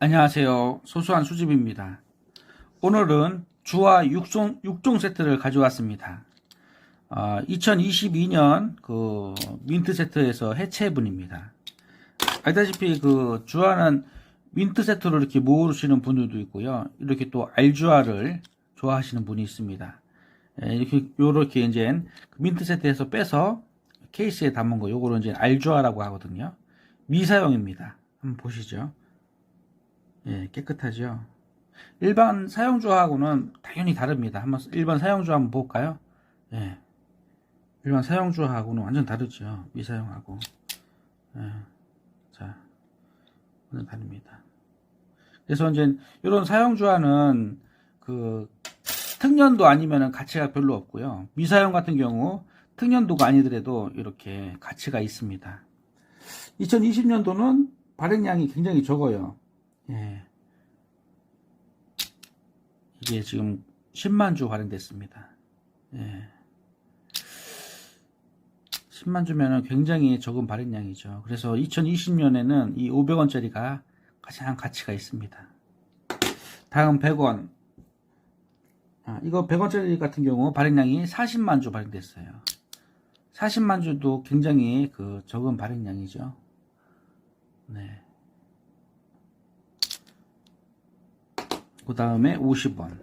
안녕하세요. 소소한 수집입니다. 오늘은 주화 6종, 6종 세트를 가져왔습니다. 어, 2022년 그 민트 세트에서 해체분입니다. 알다시피 그 주화는 민트 세트로 이렇게 모으시는 분들도 있고요. 이렇게 또 알주화를 좋아하시는 분이 있습니다. 예, 이렇게 요렇게 이제 그 민트 세트에서 빼서 케이스에 담은 거 요거를 이제 알주화라고 하거든요. 미사용입니다. 한번 보시죠. 예, 깨끗하죠. 일반 사용주하고는 당연히 다릅니다. 한번 일반 사용주 한번 볼까요? 예. 일반 사용주하고는 완전 다르죠. 미사용하고. 예. 자, 완전 다릅니다. 그래서 이제 이런 사용주와는 그 특년도 아니면은 가치가 별로 없고요. 미사용 같은 경우 특년도가 아니더라도 이렇게 가치가 있습니다. 2020년도는 발행량이 굉장히 적어요. 예. 이게 지금 10만 주 발행됐습니다. 예. 10만 주면은 굉장히 적은 발행량이죠. 그래서 2020년에는 이 500원짜리가 가장 가치가 있습니다. 다음 100원. 아, 이거 100원짜리 같은 경우 발행량이 40만 주 발행됐어요. 40만 주도 굉장히 그 적은 발행량이죠. 네. 그 다음에 50원.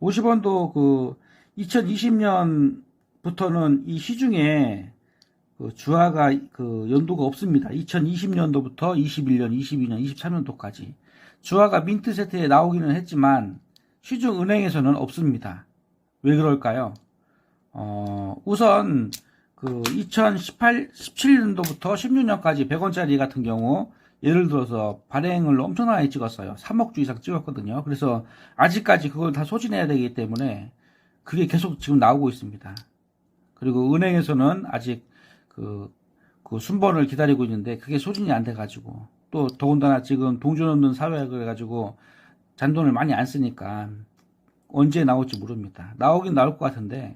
50원도 그 2020년부터는 이 시중에 그 주화가 그 연도가 없습니다. 2020년도부터 21년, 22년, 23년도까지 주화가 민트 세트에 나오기는 했지만 시중 은행에서는 없습니다. 왜 그럴까요? 어, 우선 그 2018, 17년도부터 16년까지 100원짜리 같은 경우 예를 들어서 발행을 엄청나게 찍었어요. 3억 주 이상 찍었거든요. 그래서 아직까지 그걸 다 소진해야 되기 때문에 그게 계속 지금 나오고 있습니다. 그리고 은행에서는 아직 그, 그 순번을 기다리고 있는데 그게 소진이 안 돼가지고 또 더군다나 지금 동전 없는 사회가 그래가지고 잔돈을 많이 안 쓰니까 언제 나올지 모릅니다. 나오긴 나올 것 같은데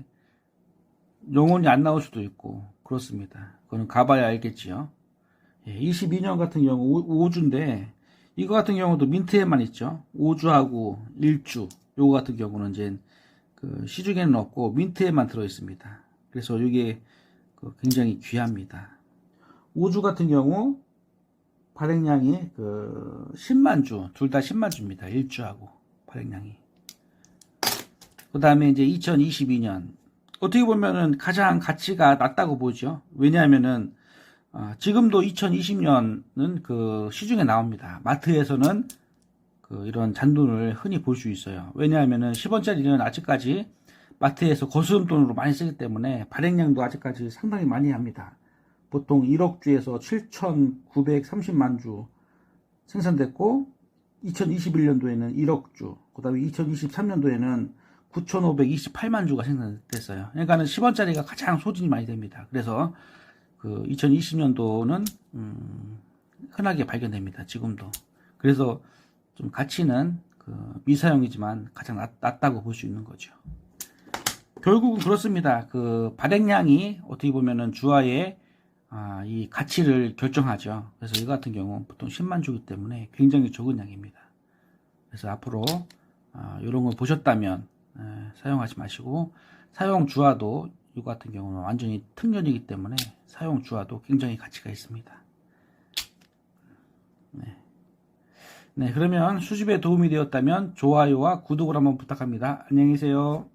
영원히 안 나올 수도 있고 그렇습니다. 그거는 가봐야 알겠지요. 22년 같은 경우 5주인데 이거 같은 경우도 민트에만 있죠. 5주하고 1주 요거 같은 경우는 이제 그 시중에는 없고 민트에만 들어 있습니다. 그래서 이게 그 굉장히 귀합니다. 5주 같은 경우 발행량이 그 10만 주, 둘 다 10만 주입니다. 1주하고 발행량이. 그 다음에 이제 2022년 어떻게 보면은 가장 가치가 낮다고 보죠. 왜냐하면은 어, 지금도 2020년은 그 시중에 나옵니다. 마트에서는 그 이런 잔돈을 흔히 볼 수 있어요. 왜냐하면은 10원짜리는 아직까지 마트에서 거스름 돈으로 많이 쓰기 때문에 발행량도 아직까지 상당히 많이 합니다. 보통 1억 주에서 7,930만 주 생산됐고 2021년도에는 1억 주, 그다음에 2023년도에는 9,528만 주가 생산됐어요. 그러니까는 10원짜리가 가장 소진이 많이 됩니다. 그래서 그 2020년도는 음, 흔하게 발견됩니다. 지금도. 그래서 좀 가치는 그 미사용이지만 가장 낮, 낮다고 볼 수 있는 거죠. 결국은 그렇습니다. 그 발행량이 어떻게 보면은 주화의 아, 이 가치를 결정하죠. 그래서 이 같은 경우 보통 10만 주기 때문에 굉장히 적은 양입니다. 그래서 앞으로 아, 이런 거 보셨다면 에, 사용하지 마시고 사용 주화도 이 같은 경우는 완전히 특년이기 때문에 사용 주화도 굉장히 가치가 있습니다. 네. 네, 그러면 수집에 도움이 되었다면 좋아요와 구독을 한번 부탁합니다. 안녕히 계세요.